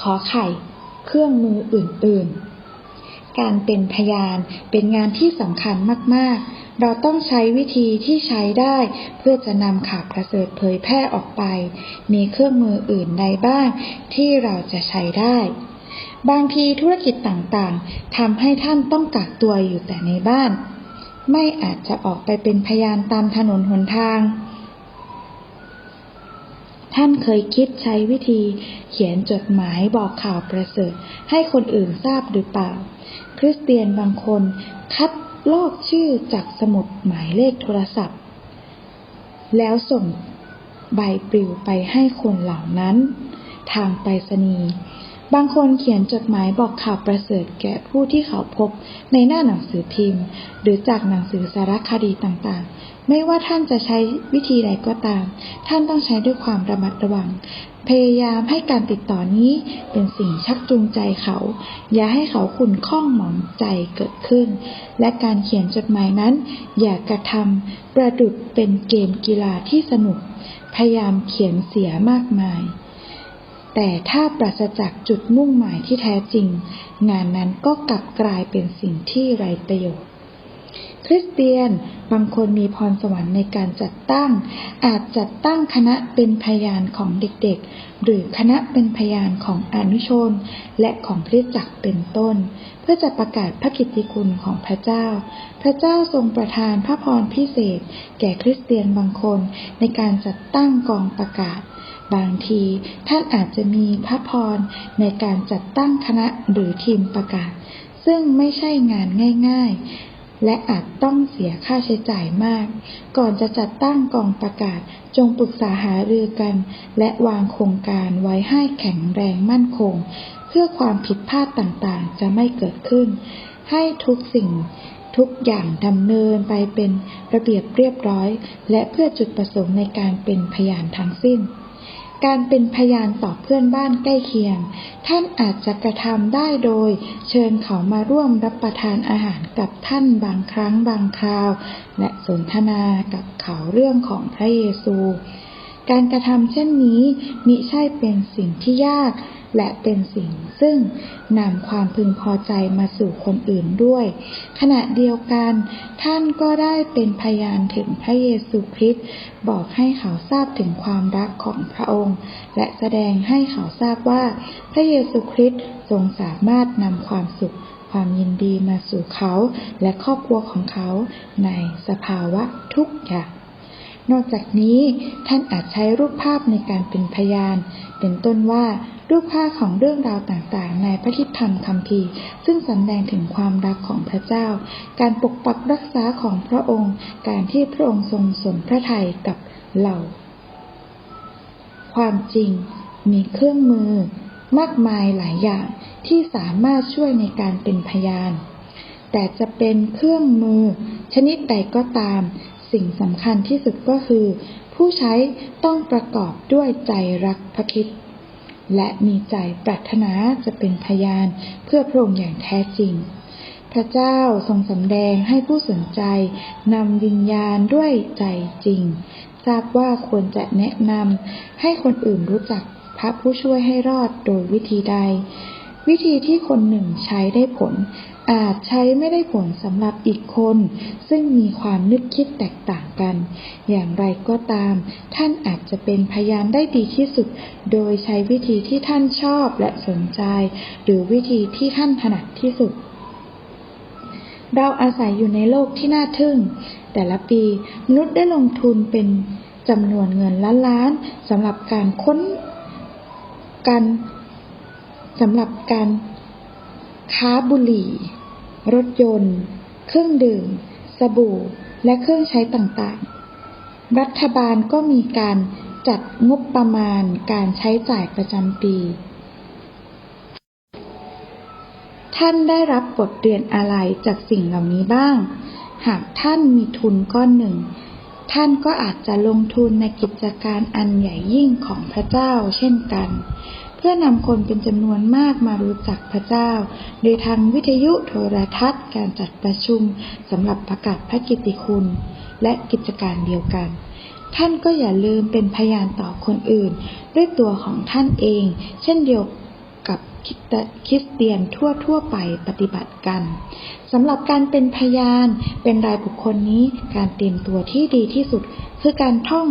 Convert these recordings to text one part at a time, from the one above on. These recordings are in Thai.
ขอไข่ เครื่องมืออื่น ๆ การเป็นพยานเป็นงานที่สำคัญมาก ๆ เราต้องใช้วิธีที่ใช้ได้ เพื่อจะนำข่าวประเสริฐเผยแพร่ออกไป มีเครื่องมืออื่นใดบ้างที่เราจะใช้ได้บางทีธุรกิจต่างๆทำให้ท่านต้องกักตัวอยู่แต่ในบ้าน ไม่อาจจะออกไปเป็นพยานตามถนนหนทาง ท่านเคยคิดใช้วิธี เขียนจดหมายบอกข่าวประเสริฐ ให้คนอื่นทราบหรือเปล่า คริสเตียนบางคนคัดลอกชื่อจากสมุดหมายเลขโทรศัพท์ แล้วส่งใบปลิวไปให้คนเหล่านั้น ทางไปรษณีย์ บางคนเขียนจดหมายบอกข่าวประเสริฐแก่ผู้ที่เขาพบในหน้าหนังสือพิมพ์ หรือจากหนังสือสารคดีต่างๆ ไม่ว่าท่านจะใช้วิธีใดก็ตาม ท่านต้องใช้ด้วยความระมัดระวัง พยายามให้การติดต่อนี้เป็นสิ่งชักจูงใจเขา อย่าให้เขาขุนข้องหมองใจเกิดขึ้น และการเขียนจดหมายนั้น อย่ากระทำประดุดเป็นเกมกีฬาที่สนุก พยายามเขียนเสียมากมาย แต่ถ้าปราศจากจุดมุ่งหมายที่แท้จริง งานนั้นก็กลับกลายเป็นสิ่งที่ไร้ประโยชน์ คริสเตียนบางคนมีพรสวรรค์ในการจัดตั้ง อาจจัดตั้งคณะเป็นพยานของเด็กๆ หรือคณะเป็นพยานของอนุชน และของคริสตจักรเป็นต้น เพื่อจะประกาศพระกิตติคุณของพระเจ้า พระเจ้าทรงประทานพระพรพิเศษ แก่คริสเตียนบางคนในการจัดตั้งกองประกาศ บางทีท่านอาจจะมีพระพรในการจัดตั้งคณะหรือทีมประกาศ ซึ่งไม่ใช่งานง่าย ๆ และอาจต้องเสียค่าใช้จ่ายมาก ก่อนจะจัดตั้งกองประกาศจงปรึกษาหารือกัน และวางโครงการไว้ให้แข็งแรงมั่นคง เพื่อความผิดพลาดต่างๆ จะไม่เกิดขึ้น ให้ทุกสิ่งทุกอย่างดำเนินไปเป็นระเบียบเรียบร้อย และเพื่อจุดประสงค์ในการเป็นพยานทั้งสิ้น การเป็นพยานต่อเพื่อนบ้านใกล้เคียง ท่านอาจจะกระทำได้โดย เชิญเขามาร่วมรับประทานอาหารกับท่านบางครั้งบางคราว และสนทนากับเขาเรื่องของพระเยซู การกระทำเช่นนี้มิใช่เป็นสิ่งที่ยาก และเป็นสิ่งซึ่งนำความพึงพอใจมาสู่คนอื่นด้วย ขณะเดียวกัน ท่านก็ได้เป็นพยานถึงพระเยซูคริสต์บอกให้เขาทราบถึงความรักของพระองค์ และแสดงให้เขาทราบว่า พระเยซูคริสต์ทรงสามารถนำความสุขความยินดีมาสู่เขาและครอบครัวของเขาในสภาวะทุกอย่าง นอกจากนี้ท่านอาจใช้รูปภาพในการเป็นพยาน เป็นต้นว่ารูปภาพของเรื่องราวต่างๆ ในพระคิดธรรมคำพีซึ่งสำแดงถึงความรักของพระเจ้า การปกปักรักษาของพระองค์ การที่พระองค์ทรงสนพระทัยกับเราความจริงมีเครื่องมือมากมายหลายอย่างที่สามารถช่วยในการเป็นพยาน แต่จะเป็นเครื่องมือชนิดใดก็ตาม สิ่งสำคัญที่สุดก็คือ ผู้ใช้ต้องประกอบด้วยใจรักพระคิดและมีใจปรารถนาจะเป็นพยานเพื่อพระองค์อย่างแท้จริง พระเจ้าทรงสำแดงให้ผู้สนใจนำวิญญาณด้วยใจจริง ทราบว่าควรจะแนะนำให้คนอื่นรู้จักพระผู้ช่วยให้รอดโดยวิธีใด วิธีที่คนหนึ่งใช้ได้ผล อาจใช้ไม่ได้ผลสำหรับอีกคน ซึ่งมีความนึกคิดแตกต่างกัน อย่างไรก็ตาม ท่านอาจจะเป็นพยานได้ดีที่สุด โดยใช้วิธีที่ท่านชอบและสนใจ หรือวิธีที่ท่านถนัดที่สุด เราอาศัยอยู่ในโลกที่น่าทึ่ง แต่ละปีมนุษย์ได้ลงทุนเป็นจำนวนเงินล้านล้านสำหรับการค้นกันสำหรับการค้าบุหรี่ รถยนต์ เครื่องดื่ม สบู่ และเครื่องใช้ต่างๆ รัฐบาลก็มีการจัดงบประมาณการใช้จ่ายประจำปี ท่านได้รับบทเรียนอะไรจากสิ่งเหล่านี้บ้าง หากท่านมีทุนก้อนหนึ่ง ท่านก็อาจจะลงทุนในกิจการอันใหญ่ยิ่งของพระเจ้าเช่นกัน เพื่อนำคนเป็นจำนวนมากมารู้จักพระเจ้า โดยทางวิทยุโทรทัศน์ การจัดประชุมสำหรับประกาศพระกิตติคุณ และกิจการเดียวกัน ท่านก็อย่าลืมเป็นพยานต่อคนอื่น ด้วยตัวของท่านเอง เช่นเดียวกับคริสเตียนทั่วๆไปปฏิบัติกันสำหรับการเป็นพยานเป็นรายบุคคลนี้การเตรียมตัวที่ดีที่สุด คือการท่อง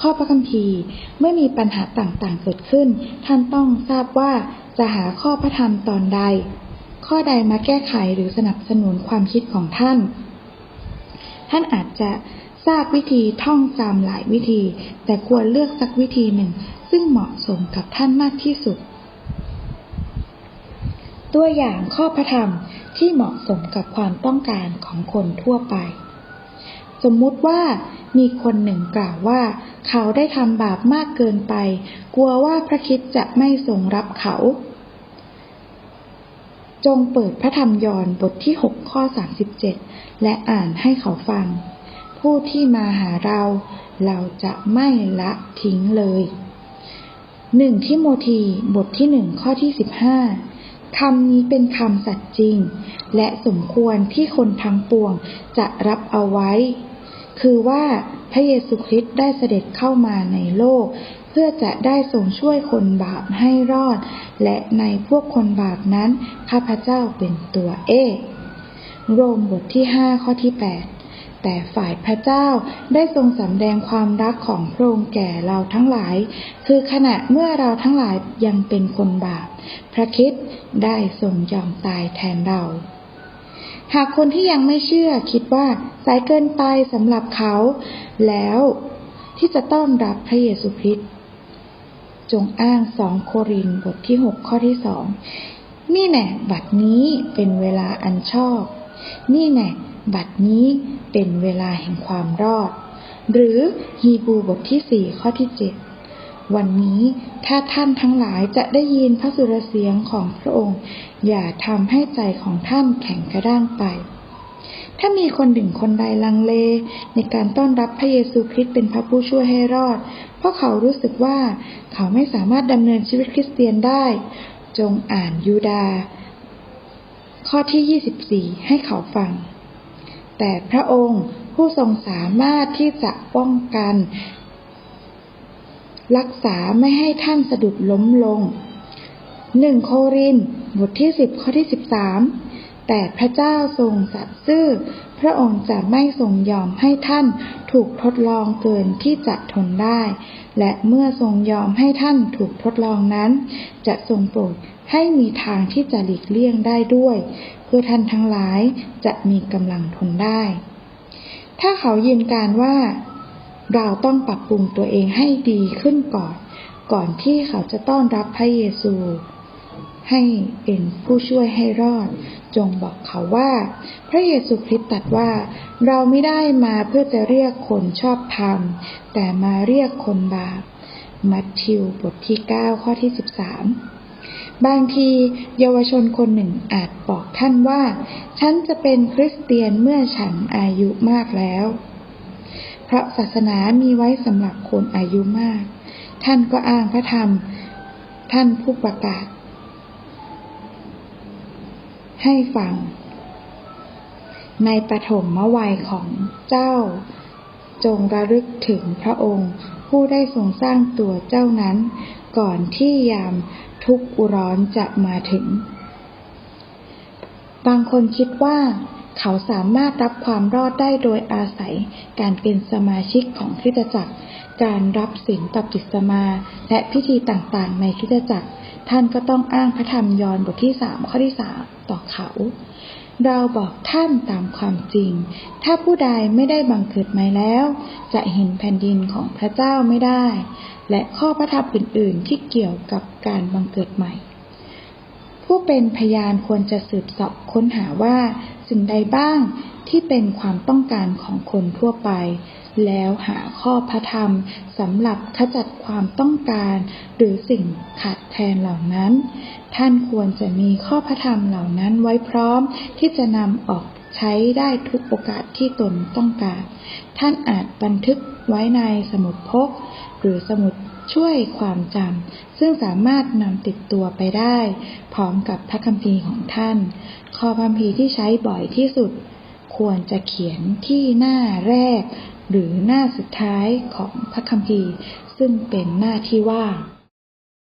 ข้อพระคัมภีร์เมื่อมีปัญหาต่างๆ เกิดขึ้น ท่านต้องทราบว่าจะหาข้อพระธรรมตอนใด ข้อใดมาแก้ไขหรือสนับสนุนความคิดของท่าน ท่านอาจจะทราบวิธีท่องจำหลายวิธี แต่ควรเลือกสักวิธีหนึ่ง ซึ่งเหมาะสมกับท่านมากที่สุด ตัวอย่างข้อพระธรรมที่เหมาะสมกับความต้องการของคนทั่วไป สมมุติว่า มีคนหนึ่งกล่าวว่า เขาได้ทำบาปมากเกินไป กลัวว่าพระคิดจะไม่ทรงรับเขา จงเปิดพระธรรมยอนบทที่ 6 ข้อ 37 และอ่านให้เขาฟัง ผู้ที่มาหาเรา เราจะไม่ละทิ้งเลยหนึ่งที่โมทีบทที่หนึ่งข้อที่15คำนี้เป็นคำสัตย์จริง และสมควรที่คนทั้งปวงจะรับเอาไว้ คือว่าพระเยซูคริสต์ได้เสด็จเข้ามาในโลก เพื่อจะได้ทรงช่วยคนบาปให้รอด และในพวกคนบาปนั้น ข้าพเจ้าเป็นตัวเอกโรมบทที่ห้าข้อที่แปดแต่ฝ่ายพระเจ้าได้ทรงสำแดงความรักของพระองค์แก่เราทั้งหลาย คือขณะเมื่อเราทั้งหลายยังเป็นคนบาป พระคิดได้ทรงยอมตายแทนเรา หากคนที่ยังไม่เชื่อคิดว่าสายเกินไปสำหรับเขา แล้วที่จะต้อนรับพระเยซูคริสต์จงอ้างสองโครินบทที่หกข้อที่สองนี่แน่บัดนี้เป็นเวลาอันชอบ นี่แน่บัดนี้เป็นเวลาแห่งความรอด หรือฮีบูบทที่สี่ข้อที่เจ็ด วันนี้ถ้าท่านทั้งหลายจะได้ยินพระสุรเสียงของพระองค์ อย่าทำให้ใจของท่านแข็งกระด้างไป ถ้ามีคนหนึ่งคนใดลังเล ในการต้อนรับพระเยซูคริสต์เป็นพระผู้ช่วยให้รอด เพราะเขารู้สึกว่าเขาไม่สามารถดำเนินชีวิตคริสเตียนได้ จงอ่านยูดา ข้อที่ 24 ให้เขาฟัง แต่พระองค์ผู้ทรงสามารถที่จะป้องกัน รักษาไม่ให้ท่านสะดุดล้มลงหนึ่งโครินบทที่สิบข้อที่สิบสามแต่พระเจ้าทรงสัตย์ซื่อ พระองค์จะไม่ทรงยอมให้ท่านถูกทดลองเกินที่จะทนได้ และเมื่อทรงยอมให้ท่านถูกทดลองนั้น จะทรงโปรดให้มีทางที่จะหลีกเลี่ยงได้ด้วย เพื่อท่านทั้งหลายจะมีกำลังทนได้ ถ้าเขายืนการว่า เราต้องปรับปรุงตัวเองให้ดีขึ้นก่อน ก่อนที่เขาจะต้อนรับพระเยซู ให้เป็นผู้ช่วยให้รอด จงบอกเขาว่า พระเยซูคริสต์ตรัสว่า เราไม่ได้มาเพื่อจะเรียกคนชอบธรรม แต่มาเรียกคนบาป มัทธิวบทที่ 9 ข้อที่ 13บางทีเยาวชนคนหนึ่งอาจบอกท่านว่า ฉันจะเป็นคริสเตียนเมื่อฉันอายุมากแล้ว เพราะศาสนามีไว้สำหรับคนอายุมาก ท่านก็อ้างพระธรรม ท่านผู้ประกาศ ให้ฟัง ในปฐมมวัยของเจ้า จงระลึกถึงพระองค์ ผู้ได้ทรงสร้างตัวเจ้านั้น ก่อนที่ยามทุกข์ร้อนจะมาถึง บางคนคิดว่า เขาสามารถรับความรอดได้โดยอาศัยการเป็นสมาชิกของคริสตจักร การรับศีลตับจิตสมา และพิธีต่างๆ ในคริสตจักร ท่านก็ต้องอ้างพระธรรมยอห์นบทที่สามข้อที่สามต่อเขา เราบอกท่านตามความจริง ถ้าผู้ใดไม่ได้บังเกิดใหม่แล้ว จะเห็นแผ่นดินของพระเจ้าไม่ได้ และข้อพระธรรมอื่น ๆ ที่เกี่ยวกับการบังเกิดใหม่ผู้เป็นพยานควรจะสืบสอบค้นหาว่า สิ่งใดบ้างที่เป็นความต้องการของคนทั่วไป แล้วหาข้อพระธรรมสำหรับขจัดความต้องการ หรือสิ่งขาดแคลนเหล่านั้น ท่านควรจะมีข้อพระธรรมเหล่านั้นไว้พร้อมที่จะนำออก ใช้ได้ทุกโอกาสที่ตนต้องการ ท่านอาจบันทึกไว้ในสมุดพก หรือสมุดช่วยความจำซึ่งสามารถนำติดตัวไปได้ พร้อมกับพระคัมภีร์ของท่าน ข้อคัมภีร์ที่ใช้บ่อยที่สุด ควรจะเขียนที่หน้าแรก หรือหน้าสุดท้ายของพระคัมภีร์ ซึ่งเป็นหน้าที่ว่าง